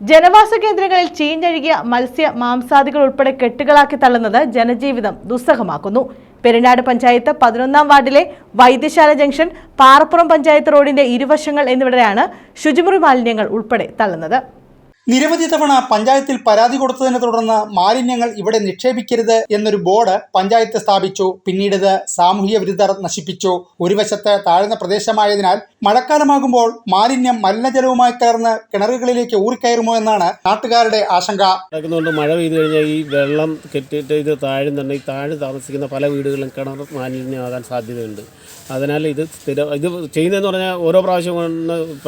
ജനവാസ കേന്ദ്രങ്ങളിൽ ചീഞ്ഞഴുകിയ മത്സ്യ മാംസാദികൾ ഉൾപ്പെടെ കെട്ടുകളാക്കി തള്ളുന്നത് ജനജീവിതം ദുസ്സഹമാക്കുന്നു. പെരിനാട് പഞ്ചായത്ത് പതിനൊന്നാം വാർഡിലെ വൈദ്യശാല ജംഗ്ഷൻ പാറപ്പുറം പഞ്ചായത്ത് റോഡിന്റെ ഇരുവശങ്ങൾ എന്നിവിടെയാണ് ശുചിമുറി മാലിന്യങ്ങൾ ഉൾപ്പെടെ തള്ളുന്നത്. നിരവധി തവണ പഞ്ചായത്തിൽ പരാതി കൊടുത്തതിനെ തുടർന്ന് മാലിന്യങ്ങൾ ഇവിടെ നിക്ഷേപിക്കരുത് എന്നൊരു ബോർഡ് പഞ്ചായത്ത് സ്ഥാപിച്ചു. പിന്നീട് സാമൂഹ്യ വിരുദ്ധർ നശിപ്പിച്ചു. ഒരു വശത്ത് താഴ്ന്ന പ്രദേശമായതിനാൽ മഴക്കാലമാകുമ്പോൾ മാലിന്യം മലിനജലവുമായി കലർന്ന് കിണറുകളിലേക്ക് ഊറിക്കയറുമോ എന്നാണ് നാട്ടുകാരുടെ ആശങ്ക. നടക്കുന്നുണ്ട് മഴ പെയ്തു കഴിഞ്ഞാൽ ഈ വെള്ളം കെട്ടിയിട്ട് ഇത് താഴ്ന്നുണ്ടെങ്കിൽ താഴെ താമസിക്കുന്ന പല വീടുകളും കിണർ മാലിന്യമാകാൻ സാധ്യതയുണ്ട്. അതിനാൽ ഇത് സ്ഥിരം ഇത് ചെയ്യുന്നതെന്ന് പറഞ്ഞാൽ ഓരോ പ്രാവശ്യം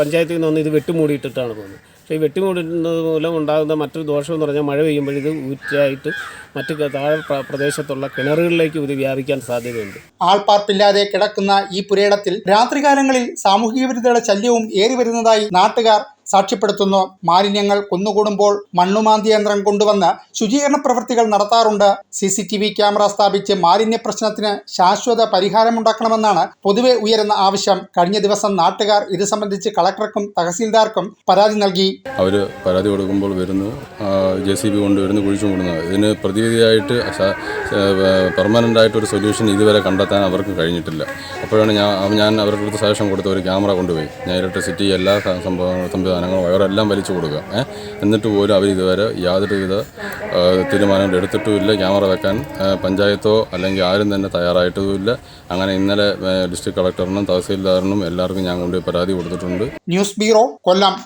പഞ്ചായത്തിൽ നിന്ന് ഇത് വെട്ടുമൂടിയിട്ടിട്ടാണ് പോകുന്നത്. പക്ഷേ ഈ വെട്ടിമൂടുന്നത് മൂലം ഉണ്ടാകുന്ന മറ്റൊരു ദോഷം എന്ന് പറഞ്ഞാൽ മഴ പെയ്യുമ്പോൾ ഇത് ഊറ്റായിട്ട് മറ്റ് താഴെ പ്രദേശത്തുള്ള കിണറുകളിലേക്ക് ഇത് വ്യാപിക്കാൻ സാധ്യതയുണ്ട്. ആൾപ്പാർപ്പില്ലാതെ കിടക്കുന്ന ഈ പുരയിടത്തിൽ രാത്രികാലങ്ങളിൽ സാമൂഹിക വിരുദ്ധയുടെ ശല്യവും ഏറി വരുന്നതായി നാട്ടുകാർ സാക്ഷ്യപ്പെടുത്തുന്നു. മാലിന്യങ്ങൾ കുന്നുകൂടുമ്പോൾ മണ്ണുമാന്തി യന്ത്രം കൊണ്ടുവന്ന് ശുചീകരണ പ്രവൃത്തികൾ നടത്താറുണ്ട്. C C T V camera സ്ഥാപിച്ച് മാലിന്യ പ്രശ്നത്തിന് ശാശ്വത പരിഹാരമുണ്ടാക്കണമെന്നാണ് പൊതുവെ ഉയരുന്ന ആവശ്യം. കഴിഞ്ഞ ദിവസം നാട്ടുകാർ ഇത് സംബന്ധിച്ച് കളക്ടർക്കും തഹസീൽദാർക്കും പരാതി നൽകി. അവർ പരാതി കൊടുക്കുമ്പോൾ വരുന്നു. ജെ സി ബി കൊണ്ട് വരുന്നു കുഴിച്ചു മൂടുന്നത് ഇതിന് പ്രതിവിധിയായിട്ട് പെർമനന്റ് ആയിട്ട് ഒരു സൊല്യൂഷൻ ഇതുവരെ കണ്ടെത്താൻ അവർക്ക് കഴിഞ്ഞിട്ടില്ല. അപ്പോഴാണ് ഞാൻ ഞാൻ അവർക്ക് അടുത്ത് സജഷൻ കൊടുത്ത ഒരു ക്യാമറ കൊണ്ടുപോയി. ഞാൻ ഇലക്ട്രിസിറ്റി എല്ലാ സംഭവ സംഭവ സംവിധാനങ്ങളും വയറെല്ലാം വലിച്ചു കൊടുക്കുക? എന്നിട്ട് പോലും അവർ ഇതുവരെ യാതൊരുവിധ തീരുമാനങ്ങൾ എടുത്തിട്ടുമില്ല. ക്യാമറ വെക്കാൻ പഞ്ചായത്തോ അല്ലെങ്കിൽ ആരും തന്നെ തയ്യാറായിട്ടുമില്ല അങ്ങനെ ഇന്നലെ ഡിസ്ട്രിക്ട് കളക്ടറിനും തഹസീൽദാറിനും എല്ലാവർക്കും ഞാൻ കൊണ്ടുപോയി പരാതി കൊടുത്തിട്ടുണ്ട്. News bureau Kollam.